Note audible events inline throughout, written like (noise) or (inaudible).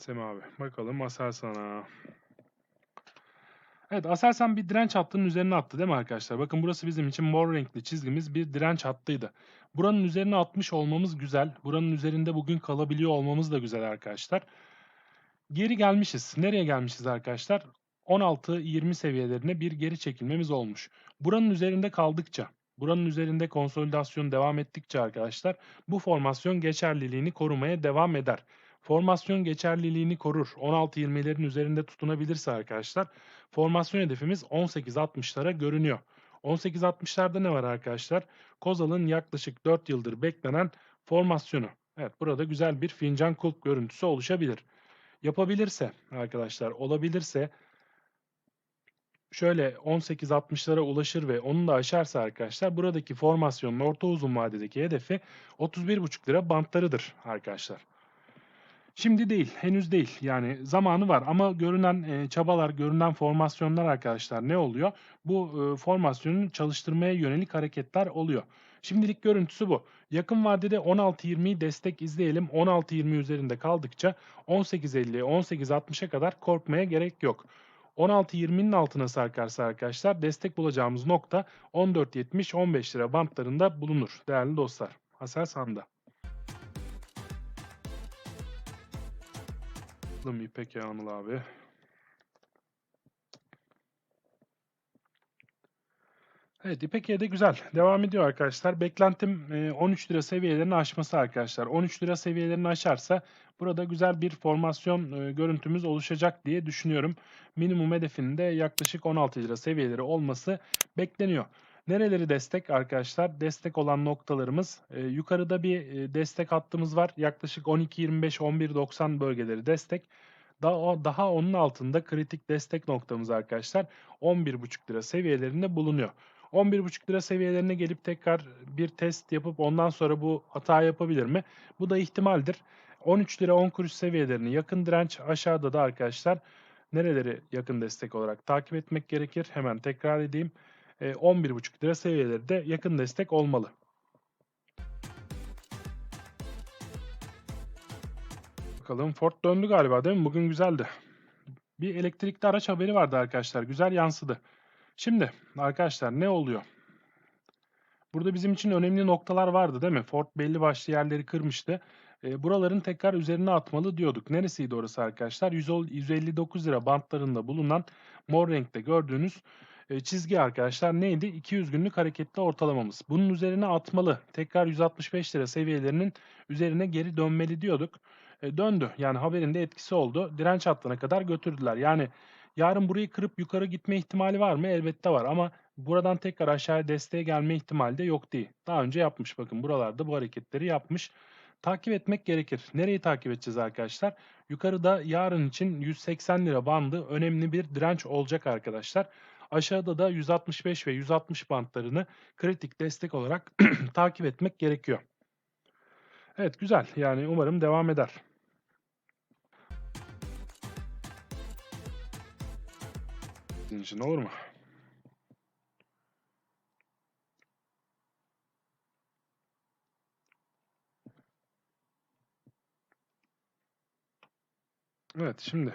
işlemi abi. Bakalım Aselsan'a. Evet Aselsan bir direnç hattının üzerine attı değil mi arkadaşlar? Bakın burası bizim için mor renkli çizgimiz bir direnç hattıydı. Buranın üzerine atmış olmamız güzel. Buranın üzerinde bugün kalabiliyor olmamız da güzel arkadaşlar. Geri gelmişiz. Nereye gelmişiz arkadaşlar? 16-20 seviyelerine bir geri çekilmemiz olmuş. Buranın üzerinde kaldıkça, buranın üzerinde konsolidasyon devam ettikçe arkadaşlar bu formasyon geçerliliğini korumaya devam eder. Formasyon geçerliliğini korur. 16-20'lerin üzerinde tutunabilirse arkadaşlar formasyon hedefimiz 18-60'lara görünüyor. 18-60'larda ne var arkadaşlar? Kozal'ın yaklaşık 4 yıldır beklenen formasyonu. Evet burada güzel bir fincan kulp görüntüsü oluşabilir. Yapabilirse arkadaşlar olabilirse şöyle 18-60'lara ulaşır ve onu da aşarsa arkadaşlar buradaki formasyonun orta uzun vadedeki hedefi 31,5 lira bantlarıdır arkadaşlar. Şimdi değil, henüz değil. Yani zamanı var ama görünen e, çabalar, görünen formasyonlar arkadaşlar ne oluyor? Bu e, formasyonu çalıştırmaya yönelik hareketler oluyor. Şimdilik görüntüsü bu. Yakın vadede 16.20'yi destek izleyelim. 16.20 üzerinde kaldıkça 18.50'ye 18.60'a kadar korkmaya gerek yok. 16.20'nin altına sarkarsa arkadaşlar destek bulacağımız nokta 14.70-15 lira bantlarında bulunur değerli dostlar. Haselsan'da. Bakalım İpek Anıl abi. Evet İpek'e de güzel. Devam ediyor arkadaşlar. Beklentim 13 lira seviyelerini aşması arkadaşlar. 13 lira seviyelerini aşarsa burada güzel bir formasyon görüntümüz oluşacak diye düşünüyorum. Minimum hedefinin de yaklaşık 16 lira seviyeleri olması bekleniyor. Nereleri destek arkadaşlar? Destek olan noktalarımız yukarıda bir destek hattımız var. Yaklaşık 12.25-11.90 bölgeleri destek. Daha, daha onun altında kritik destek noktamız arkadaşlar 11.5 lira seviyelerinde bulunuyor. 11.5 lira seviyelerine gelip tekrar bir test yapıp ondan sonra bu hata yapabilir mi? Bu da ihtimaldir. 13 lira 10 kuruş seviyelerini yakın direnç aşağıda da arkadaşlar nereleri yakın destek olarak takip etmek gerekir? Hemen tekrar edeyim. 11.5 e, lira seviyeleri de yakın destek olmalı. Bakalım Ford döndü galiba değil mi? Bugün güzeldi. Bir elektrikli araç haberi vardı arkadaşlar. Güzel yansıdı. Şimdi arkadaşlar ne oluyor? Burada bizim için önemli noktalar vardı değil mi? Ford belli başlı yerleri kırmıştı. E, buraların tekrar üzerine atmalı diyorduk. Neresiydi orası arkadaşlar? 159 lira bantlarında bulunan mor renkte gördüğünüz çizgi arkadaşlar neydi? 200 günlük hareketli ortalamamız. Bunun üzerine atmalı. Tekrar 165 lira seviyelerinin üzerine geri dönmeli diyorduk. E, döndü. Yani haberin de etkisi oldu. Direnç hattına kadar götürdüler. Yani Yarın burayı kırıp yukarı gitme ihtimali var mı? Elbette var ama buradan tekrar aşağıya desteğe gelme ihtimali de yok değil. Daha önce yapmış bakın buralarda bu hareketleri yapmış. Takip etmek gerekir. Nereyi takip edeceğiz arkadaşlar? Yukarıda yarın için 180 lira bandı önemli bir direnç olacak arkadaşlar. Aşağıda da 165 ve 160 bantlarını kritik destek olarak (clears throat) takip etmek gerekiyor. Evet güzel yani umarım devam eder. Sizin olur mu? Evet şimdi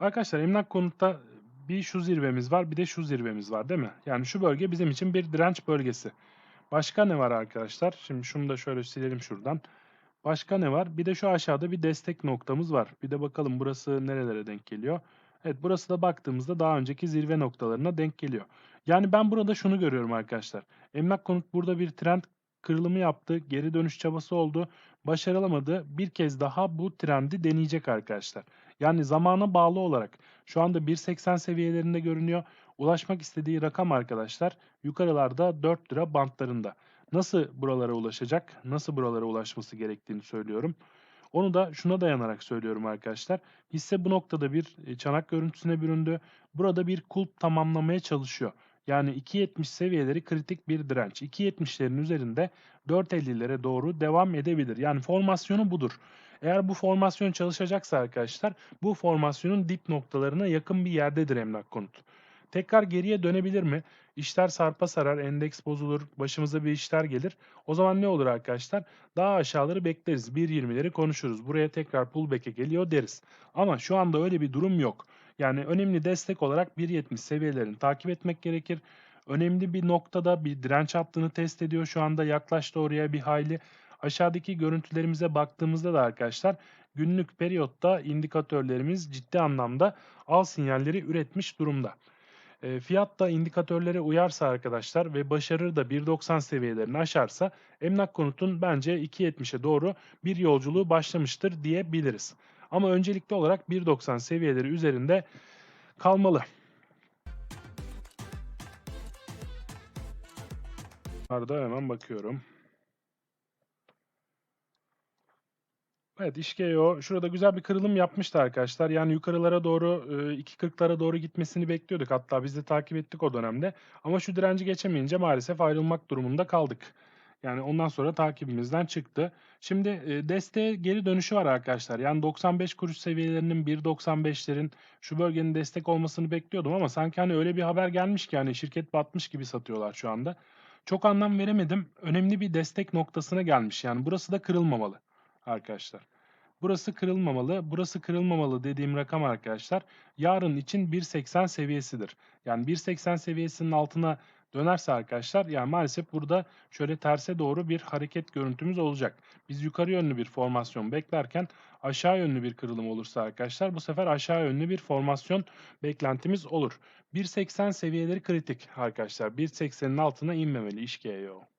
arkadaşlar emlak konutta bir şu zirvemiz var bir de şu zirvemiz var değil mi? Yani şu bölge bizim için bir direnç bölgesi. Başka ne var arkadaşlar? Şimdi şunu da şöyle silelim şuradan. Başka ne var? Bir de şu aşağıda bir destek noktamız var. Bir de bakalım burası nerelere denk geliyor. Evet burası da baktığımızda daha önceki zirve noktalarına denk geliyor. Yani ben burada şunu görüyorum arkadaşlar. Emlak konut burada bir trend kırılımı yaptı. Geri dönüş çabası oldu. Başarılamadı. Bir kez daha bu trendi deneyecek arkadaşlar. Yani zamana bağlı olarak şu anda 1.80 seviyelerinde görünüyor. Ulaşmak istediği rakam arkadaşlar yukarılarda 4 lira bantlarında. Nasıl buralara ulaşacak? Nasıl buralara ulaşması gerektiğini söylüyorum. Onu da şuna dayanarak söylüyorum arkadaşlar. Hisse bu noktada bir e, çanak görüntüsüne büründü. Burada bir kulp tamamlamaya çalışıyor. Yani 2.70 seviyeleri kritik bir direnç. 2.70'lerin üzerinde 4.50'lere doğru devam edebilir. Yani formasyonu budur. Eğer bu formasyon çalışacaksa arkadaşlar bu formasyonun dip noktalarına yakın bir yerdedir emlak konut. Tekrar geriye dönebilir mi? İşler sarpa sarar, endeks bozulur, başımıza bir işler gelir. O zaman ne olur arkadaşlar? Daha aşağıları bekleriz. 1.20'leri konuşuruz. Buraya tekrar pullback'e geliyor deriz. Ama şu anda öyle bir durum yok. Yani önemli destek olarak 1.70 seviyelerini takip etmek gerekir. Önemli bir noktada bir direnç hattını test ediyor. Şu anda yaklaştı oraya bir hayli. Aşağıdaki görüntülerimize baktığımızda da arkadaşlar günlük periyotta indikatörlerimiz ciddi anlamda al sinyalleri üretmiş durumda. E, fiyat da indikatörlere uyarsa arkadaşlar ve başarır da 1.90 seviyelerini aşarsa emlak konutun bence 2.70'e doğru bir yolculuğu başlamıştır diyebiliriz. Ama öncelikli olarak 1.90 seviyeleri üzerinde kalmalı. Arada hemen bakıyorum. Evet İşkeo şurada güzel bir kırılım yapmıştı arkadaşlar. Yani yukarılara doğru e, 2.40'lara doğru gitmesini bekliyorduk. Hatta biz de takip ettik o dönemde. Ama şu direnci geçemeyince maalesef ayrılmak durumunda kaldık. Yani ondan sonra takibimizden çıktı. Şimdi e, desteğe geri dönüşü var arkadaşlar. Yani 95 kuruş seviyelerinin 1.95'lerin şu bölgenin destek olmasını bekliyordum ama sanki hani öyle bir haber gelmiş ki hani şirket batmış gibi satıyorlar şu anda. Çok anlam veremedim. Önemli bir destek noktasına gelmiş. Yani burası da kırılmamalı arkadaşlar. Burası kırılmamalı. Burası kırılmamalı dediğim rakam arkadaşlar yarın için 1.80 seviyesidir. Yani 1.80 seviyesinin altına dönerse arkadaşlar yani maalesef burada şöyle terse doğru bir hareket görüntümüz olacak. Biz yukarı yönlü bir formasyon beklerken aşağı yönlü bir kırılım olursa arkadaşlar bu sefer aşağı yönlü bir formasyon beklentimiz olur. 1.80 seviyeleri kritik arkadaşlar. 1.80'in altına inmemeli işkeye o.